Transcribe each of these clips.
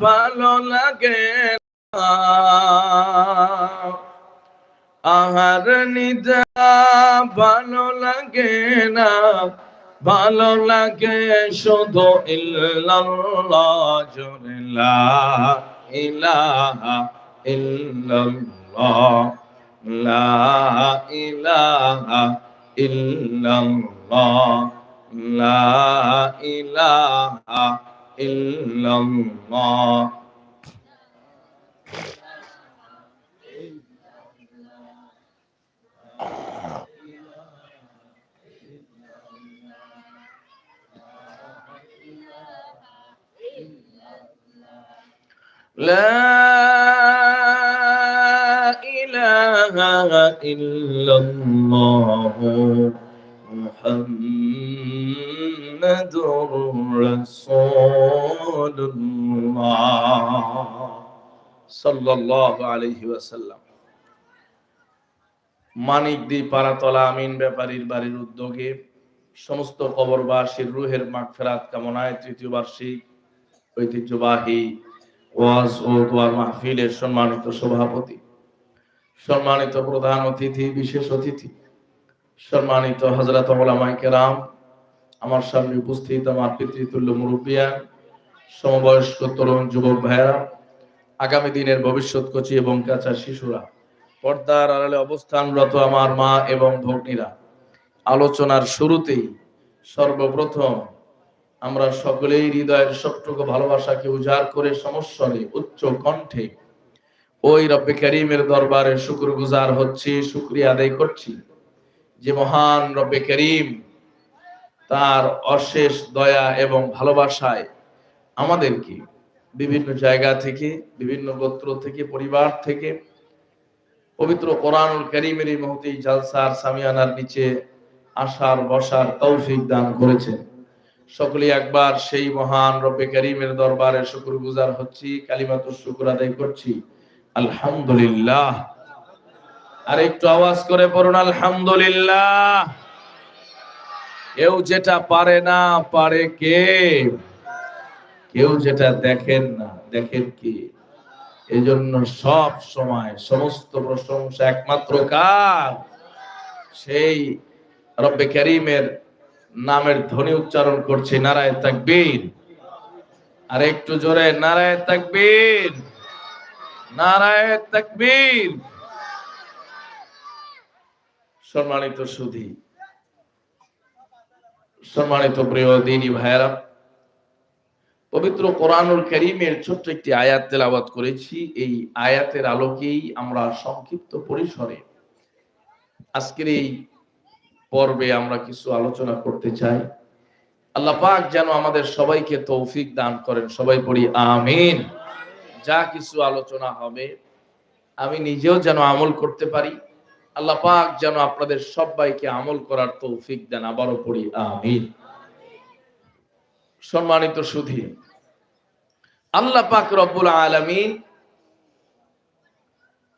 ভালো লাগে আহার নিদা ভালো লাগে না। ভালো লাগে শুধু ইল্লাল্লাহ জোরে ইলাহা ইলাহা লা ইলাহা إلا الله لا إله إلا رسول الله صلى الله عليه وسلم মানিক দি পাড়াতলা আমিন ব্যাপারীর বাড়ির উদ্যোগে সমস্ত কবরবাসীর রুহের মাগফেরাত কামনায় তৃতীয় বার্ষিক ঐতিহ্যবাহী ওয়াজ ও দোয়ার মাহফিলের সম্মানিত সভাপতি সম্মানিত প্রধান অতিথি বিশেষ অতিথি সম্মানিত হজরত ওলামাই কেরাম আমার সামনে উপস্থিত আমার পিতৃতুল্য মুরব্বিয়ান সমবয়স্ক তরুণ যুবক ভাইয়েরা, আগামী দিনের ভবিষ্যৎ কচি এবং কাঁচা শিশুরা, পর্দার আড়ালে অবস্থানরত আমার মা এবং ভগ্নীরা, আলোচনার শুরুতেই সর্বপ্রথম আমরা সকলেই হৃদয়ের সবটুকু ভালোবাসাকে উজাড় করে সমস্বরে, উচ্চ কণ্ঠে ওই রব্বে করিমের দরবারে শুক্র গুজার হচ্ছি, শুক্রিয়া আদায় করছি। যে মহান রব্বে করিম তার অশেষ দয়া এবং ভালোবাসায় আমাদেরকে বিভিন্ন জায়গা থেকে, বিভিন্ন গোত্র থেকে, পরিবার থেকে পবিত্র কোরআনুল করিমের এই মহতি জালসার সামিয়ানার নিচে আসার, বসার তৌফিক দান করেছেন। সকলে একবার সেই মহান রব্বে করিমের দরবারে শুকুর গুজার হচ্ছি কালিমাত শুকুর আদায় করছি। আলহামদুলিল্লাহ। আর একটু আওয়াজ করে পড়ুন, আলহামদুলিল্লাহ। কেউ যেটা পারে না, পারে কে? কেউ যেটা দেখেন না, দেখেন কি? এই জন্য সব সময় সমস্ত প্রশংসা একমাত্র কার? সেই রব্বে করিমের নামের ধ্বনি উচ্চারণ করছে, নারায় তাকবীর। আর একটু জোরে, নারায় তাকবীর নারায় তাকবীর। সম্মানিত সুধী সম্মানিত প্রিয় দিনী ভাইয়েরা, পবিত্র কোরআনুল করিমের ছোট্ট একটি আয়াত তেলাওয়াত করেছি। এই আয়াতের আলোকেই আমরা সংক্ষিপ্ত পরিসরে আজকের এই পর্বে আমরা কিছু আলোচনা করতে চাই। আল্লাহ পাক যেন আমাদের সবাইকে তৌফিক দান করেন। সবাই পড়ি আমিন। যা কিছু আলোচনা হবে, আমি নিজেও যেন আমল করতে পারি। আল্লাহ পাক যেন আপনাদের সবাইকে আমল করার তৌফিক দেন, আবারও পড়ি, আমিন। সম্মানিত সুধী, আল্লাহ পাক রব্বুল আলামিন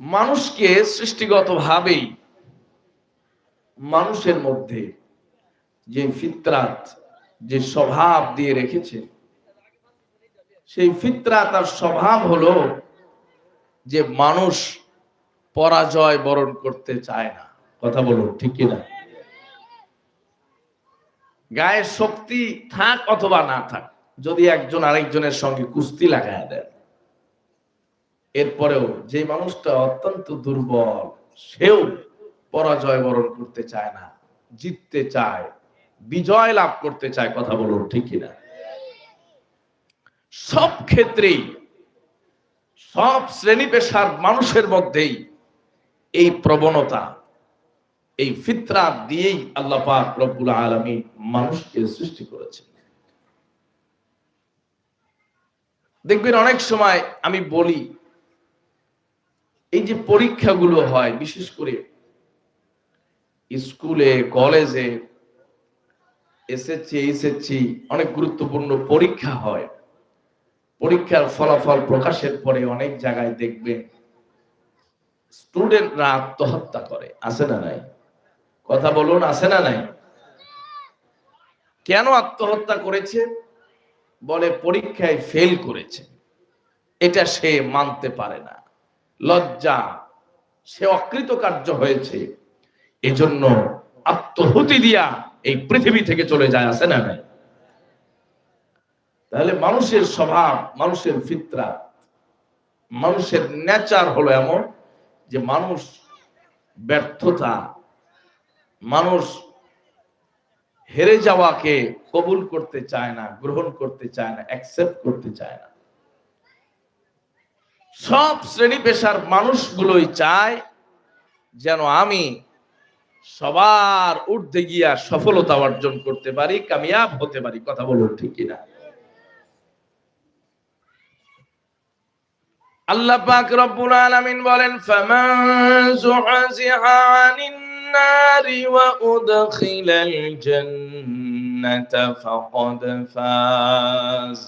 মানুষকে সৃষ্টিগত ভাবেই মানুষের মধ্যে যে ফিতরাত, যে স্বভাব দিয়ে রেখেছে, সেই ফিতরাত আর স্বভাব হলো যে মানুষ পরাজয় বরণ করতে চায় না। কথা বলুন, ঠিক কিনা গায়ে শক্তি থাক অথবা না থাক, যদি একজন আরেকজনের সঙ্গে কুস্তি লাগায় দেন, এরপরেও যে মানুষটা অত্যন্ত দুর্বল, সেও পরাজয় বরণ করতে চায় না, জিততে চায়, বিজয় লাভ করতে চায়, কথা বলুন, ঠিক কিনা সব ক্ষেত্রেই, সব শ্রেণি পেশার মানুষের মধ্যেই এই প্রবণতা, এই ফিতরা দিয়েই আল্লাহ পাক রব্বুল আলামিন মানুষকে সৃষ্টি করেছেন। দেখবেন অনেক সময় আমি বলি, এই যে পরীক্ষাগুলো হয়, বিশেষ করে স্কুলে, কলেজে, এসএসসি, এইচএসসি, অনেক গুরুত্বপূর্ণ পরীক্ষা হয়। পরীক্ষার ফলাফল প্রকাশের পরে অনেক জায়গায় দেখবেন স্টুডেন্টরা আত্মহত্যা করে, আছে না নাই? কথা বলুন, আছে না নাই? কেন আত্মহত্যা করেছে? বলে পরীক্ষায় ফেল করেছে। এটা সে মানতে পারে না। লজ্জা, সে অকৃতকার্য হয়েছে। এজন্য আত্মহুতি দিয়া এই পৃথিবী থেকে চলে যায়, আছে না নাই? তাহলে মানুষের স্বভাব, মানুষের ফিতরা, মানুষের নেচার হলো এমন যে মানুষ ব্যর্থতা, মানুষ হেরে যাওয়াকে কবুল করতে চায় না, গ্রহণ করতে চায় না অ্যাকসেপ্ট করতে চায় না। সব শ্রেণি পেশার মানুষগুলোই চায় যেন আমি সবার ঊর্ধ্বে গিয়া সফলতা অর্জন করতে পারি, কামিয়াব হতে পারি, কথা বলুন ঠিক কিনা? আল্লাহ পাক রব্বুল আলামিন বলেন, ফামান যুহজিহা আনিন নারি ওয়া উদখিলাল জান্নাতা ফাকাদ ফাজ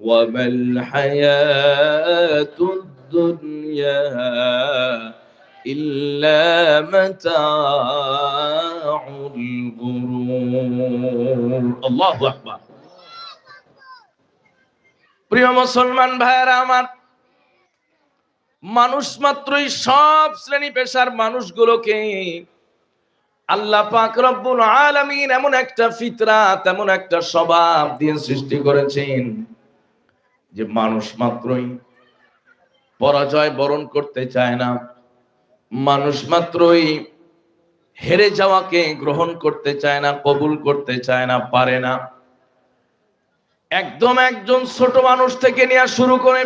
ওয়া মাল হায়াতুদ দুনিয়া ইল্লা মাতাউল গুরুর আল্লাহু আকবার। প্রিয় মুসলমান ভাইরা আমার মানুষ মাত্রই সব শ্রেণি পেশার মানুষগুলোকে আল্লাহ পাক রব্বুল আলামিন এমন একটা ফিতরাত এমন একটা স্বভাব দিয়ে সৃষ্টি করেছেন যে মানুষ মাত্রই পরাজয় বরণ করতে চায় না। মানুষ মাত্রই হেরে যাওয়াকে গ্রহণ করতে চায় না, কবুল করতে চায় না, পারে না। একদম একজন ছোট মানুষ থেকে নেওয়া শুরু করে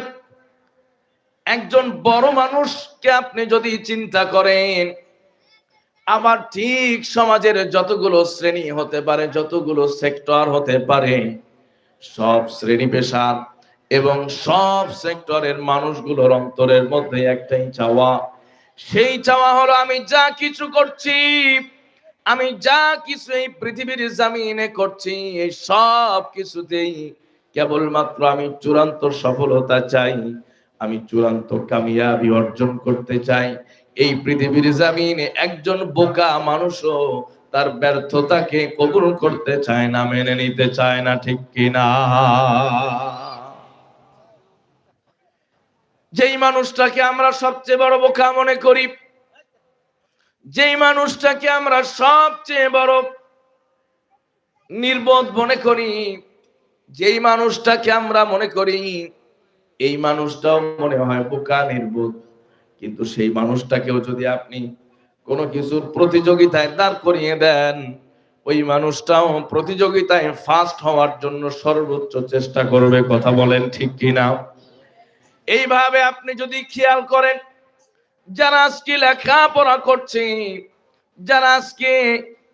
একজন বড় মানুষকে আপনি যদি চিন্তা করেন আবার ঠিক সমাজের যতগুলো শ্রেণি হতে পারে, যতগুলো সেক্টর হতে পারে, সব শ্রেণি পেশার এবং সব সেক্টরের মানুষগুলোর অন্তরের মধ্যে একটাই চাওয়া। সেই চাওয়া হলো, আমি যা কিছু করছি, আমি যা কিছু এই পৃথিবীর জামিনে করছি, এই সব কিছুতেই কেবলমাত্র আমি চূড়ান্ত সফলতা চাই। আমি চূড়ান্ত কামিয়াবি অর্জন করতে চাই। এই পৃথিবীর জামিনে একজন বোকা মানুষও তার ব্যর্থতাকে কবুল করতে চায় না, মেনে নিতে চায় না, ঠিক কিনা? যেই মানুষটাকে আমরা সবচেয়ে বড় বোকা মনে করি, যেই মানুষটাকে আমরা সবচেয়ে বড় নির্বোধ মনে করি, যেই মানুষটাকে আমরা মনে করি এই মানুষটাও মনে হয় বোকা, নির্বোধ। কিন্তু সেই মানুষটাকেও যদি আপনি কোনো কিছুর প্রতিযোগিতায় দাঁড় করিয়ে দেন, ওই মানুষটাও প্রতিযোগিতায় ফার্স্ট হওয়ার জন্য সর্বোচ্চ চেষ্টা করবে, কথা বলেন ঠিক কিনা? এইভাবে আপনি যদি খেয়াল করেন, যারা আজকে লেখাপড়া করছে, যারা আজকে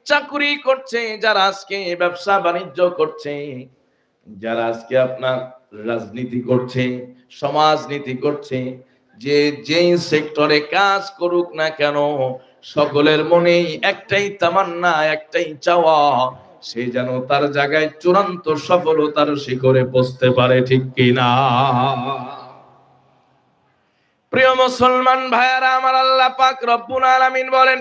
চাকুরি করছে, যারা আজকে ব্যবসা বাণিজ্য করছে যারা আজকে আপনার রাজনীতি করছে সমাজনীতি করছে, যে যেই সেক্টরে কাজ করুক না কেন, সকলের মনেই একটাই তামান্না, একটাই চাওয়া, সে যেন তার জায়গায় চূড়ান্ত সফলতার শিখরে বসতে পারে, ঠিক কিনা প্রিয় মুসলমান ভাইয়ারা, আমার আল্লাহ পাক রব্বুল আলামিন বলেন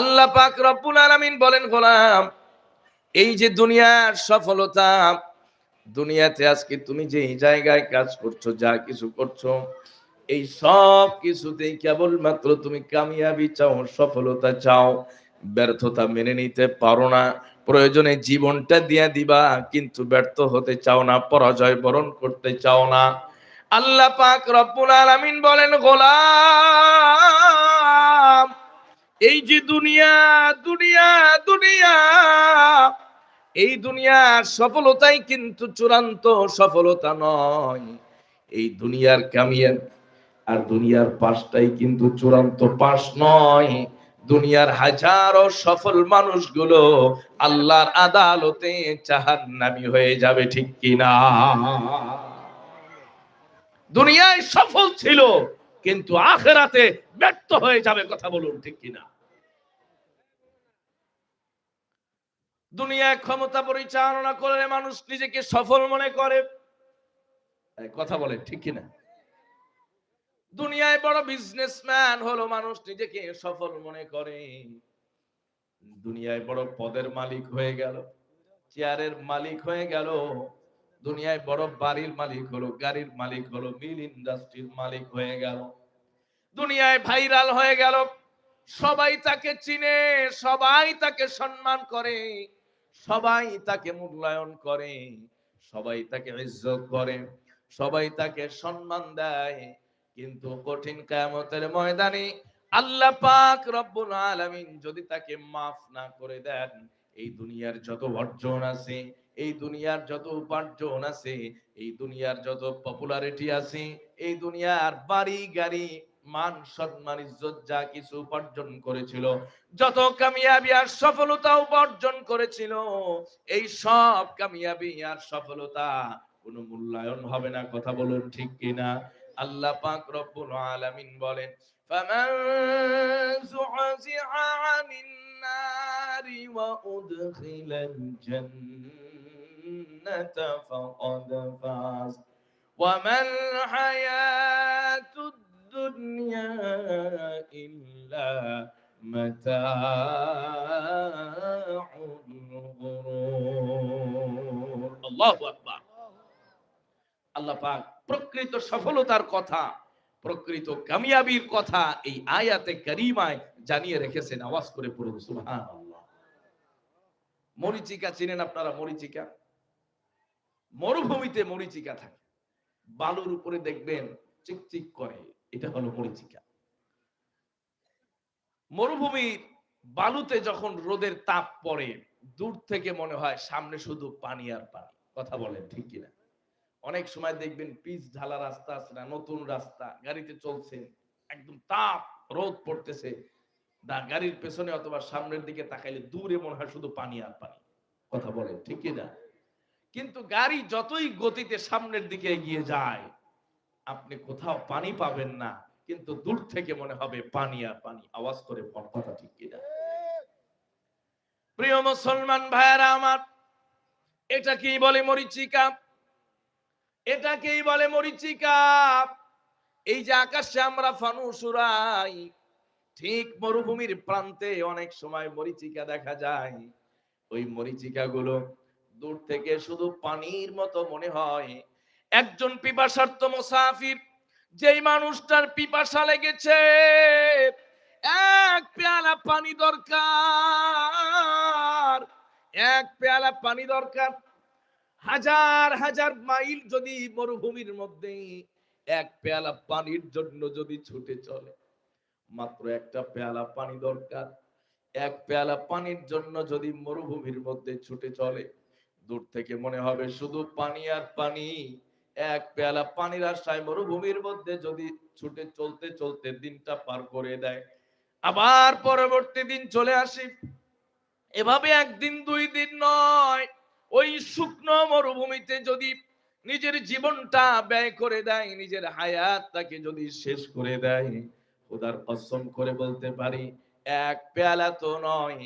আল্লাহ পাক রব্বুল আলামিন বলেন, গোলাম, এই যে দুনিয়ার সফলতা, দুনিয়াতে আজকে তুমি যে জায়গায় কাজ করছ, যা কিছু করছ, এই সব কিছুতেই কেবলমাত্র তুমি কামিয়াবি চাও, সফলতা চাও, ব্যর্থতা মেনে নিতে পারো না, প্রয়োজনে জীবনটা দিয়ে দিবা, কিন্তু ব্যর্থ হতে চাও না, পরাজয় বরণ করতে চাও না। আল্লাহ পাক রব্বুল আলামিন বলেন, গোলাম এই যে দুনিয়া দুনিয়া দুনিয়া, এই দুনিয়ার সফলতাই কিন্তু চূড়ান্ত সফলতা নয়। এই দুনিয়ার কামিয়ান আর দুনিয়ার পাশটাই কিন্তু চূড়ান্ত পাশ নয়। দুনিয়ার হাজারো সফল মানুষগুলো আল্লাহর আদালতে জাহান্নামী হয়ে যাবে, ঠিক কিনা? দুনিয়ায় সফল ছিল, কিন্তু আখেরাতে ব্যর্থ হয়ে যাবে কথা বলুন, ঠিক কিনা? দুনিয়ায় ক্ষমতা পরিচালনা করলে মানুষ নিজেকে সফল মনে করে। কথা বলে, ঠিক কিনা? দুনিয়ায় বড় বিজনেসম্যান হলো মানুষ নিজেকে সফল মনে করে। দুনিয়ায় বড় পদের মালিক হয়ে গেল, চেয়ারের মালিক হয়ে গেল। দুনিয়ায় বড় বাড়ির মালিক হলো, গাড়ির মালিক হলো, মিল ইন্ডাস্ট্রির মালিক হয়ে গেল। দুনিয়ায় ভাইরাল হয়ে গেল, সবাই তাকে চিনে, সবাই তাকে সম্মান করে। সবাই তাকে মূল্যায়ন করে, সবাই তাকে ইজ্জত করে, সবাই তাকে সম্মান দেয়। কিন্তু কঠিন কায়ামতের ময়দানে আল্লাহ পাক রব্বুল আলামিন যদি তাকে মাফ না করে দেন, এই দুনিয়ার যত অর্জন আছে, এই দুনিয়ার যত উপার্জন আছে, এই দুনিয়ার যত পপুলারিটি আছে, এই দুনিয়ার বাড়ি গাড়ি মান, সম্মান, ইজ্জত যা কিছু উপার্জন করেছিল, যত কামিয়াবি আর সফলতা উপার্জন করেছিল, এই সব কামিয়াবি আর সফলতা কোনো মূল্যায়ন হবে না, কথা বলুন ঠিক কিনা? আল্লাহ পাক রব্বুল আলামিন বলেন, ফামান যুহজিহা আনিন নারি ওয়া উদখিলাল জান্নাতা ফাকাদ ফাজ ওয়ামাল হায়াতুদ দুনিয়া ইল্লা মাতাউল গুরুর আল্লাহু আকবার। আল্লাহ পাক প্রকৃত সফলতার কথা, প্রকৃত কামিয়াবির কথা এই আয়াতে কারিমায় জানিয়ে রেখেছেন, আওয়াজ করে পড়ুন, সুবহানাল্লাহ। মরিচিকা চিনেন আপনারা মরিচিকা? মরুভূমিতে মরিচিকা থাকে। বালুর উপরে দেখবেন চিকচিক করে। এটা হলো মরিচিকা মরুভূমির বালুতে যখন রোদের তাপ পড়ে, দূর থেকে মনে হয় সামনে শুধু পানি আর পানি। কথা বলেন ঠিক কিনা? অনেক সময় দেখবেন পিচ ঢালা রাস্তা আছে না, নতুন রাস্তা, গাড়িতে চলছে, একদম তাপ, রোদ পড়তেছে। দা গাড়ির পেছনে অথবা সামনের দিকে তাকাইলে দূরে মনে হয় শুধু পানি আর পানি। কথা বলেন ঠিক না কিন্তু গাড়ি যতই গতিতে সামনের দিকে এগিয়ে যায় আপনি কোথাও পানি পাবেন না, কিন্তু দূর থেকে মনে হবে পানি আর পানি। আওয়াজ করে কথা ঠিক কিনা? প্রিয় মুসলমান ভাইয়ারা আমার এটাকেই বলে মরিচিকা? এটাকেই বলে মরিচিকা? এই যে আকাশে আমরা ফানুস উড়াই ঠিক মরুভূমির প্রান্তে অনেক সময় মরিচিকা দেখা যায়। ওই মরিচিকা গুলো দূর থেকে শুধু পানির মতো মনে হয় একজন পিপাসার্থ মুসাফির, যেই মানুষটার পিপাসা লেগেছে, এক পেয়ালা পানি দরকার, এক পেয়ালা পানি দরকার। হাজার হাজার মাইল যদি মরুভূমির মধ্যে এক পেয়ালা পানির জন্য যদি ছুটে চলে, মাত্র একটা পেয়ালা পানি দরকার। এক পেয়ালা পানির জন্য যদি মরুভূমির মধ্যে ছুটে চলে, দূর থেকে মনে হবে শুধু পানি আর পানি। এক পেয়ালা পানির আশায় মরুভূমির মধ্যে যদি ছুটে চলতে চলতে দিনটা পার করে দেয়। আবার পরবর্তী দিন চলে আসি। এভাবে একদিন দুই দিন নয়, ওই শুকনো মরুভূমিতে যদি নিজের জীবনটা ব্যয় করে দেয়, নিজের হায়াতটাকে যদি শেষ করে দেয়, খোদার কসম করে বলতে পারি, এক পেয়ালা তো নয়,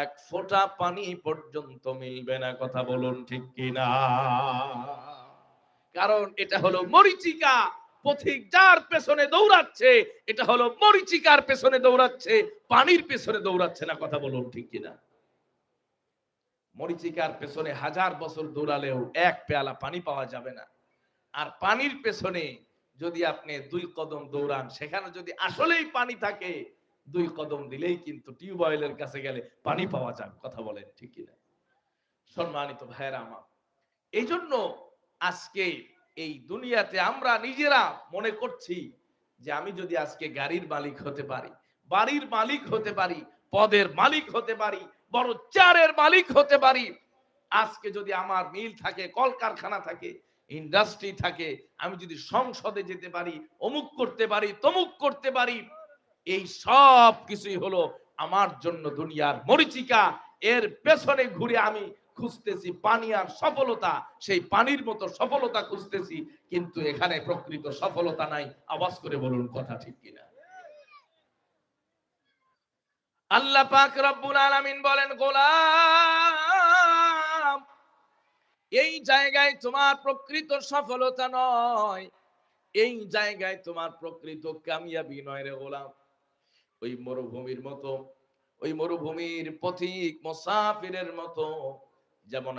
এক ফোঁটা পানি পর্যন্ত মিলবে না, কথা বলুন ঠিক কিনা? কারণ এটা হলো মরিচিকা পথিক যার পেছনে দৌড়াচ্ছে, এটা হলো মরিচিকার পেছনে দৌড়াচ্ছে, পানির পেছনে দৌড়াচ্ছে না, কথা বলুন ঠিক কিনা? মরিচিকার পেছনে হাজার বছর দৌড়ালেও এক পেয়ালা পানি পাওয়া যাবে না। আর পানির পেছনে যদি আপনি দুই কদম দৌড়ান, সেখানে যদি আসলেই পানি থাকে, দুই কদম দিলেই কিন্তু টিউবওয়েলের কাছে গেলে পানি পাওয়া যাবে, কথা বলেন ঠিক কিনা? সম্মানিত ভাইয়েরা আমার এই জন্য আজকে এই দুনিয়াতে আমরা নিজেরা মনে করছি যে আমি যদি আজকে গাড়ির মালিক হতে পারি, বাড়ির মালিক হতে পারি, পদের মালিক হতে পারি, বড় চারের মালিক হতে পারি, আজকে যদি আমার মিল থাকে, কলকারখানা থাকে, ইন্ডাস্ট্রি থাকে, আমি যদি সংসদে যেতে পারি, অমুক করতে পারি, তমুক করতে পারি, এই সব কিছুই হলো আমার জন্য দুনিয়ার মরিচিকা। এর পেছনে ঘুরে আমি খুঁজতেছি পানি আর সফলতা, সেই পানির মতো সফলতা খুঁজতেছি, কিন্তু এখানে প্রকৃত সফলতা নাই। আওয়াজ করে বলুন, কথা ঠিক কিনা? আল্লাহ পাক রব্বুল আলামিন বলেন, গোলাম, এই জায়গায় তোমার প্রকৃত সফলতা নয়। এই জায়গায় তোমার প্রকৃত কামিয়াবি নয় রে গোলাম। ওই মরুভূমির মতো, ওই মরুভূমির পথিক, মুসাফিরের মতো যেমন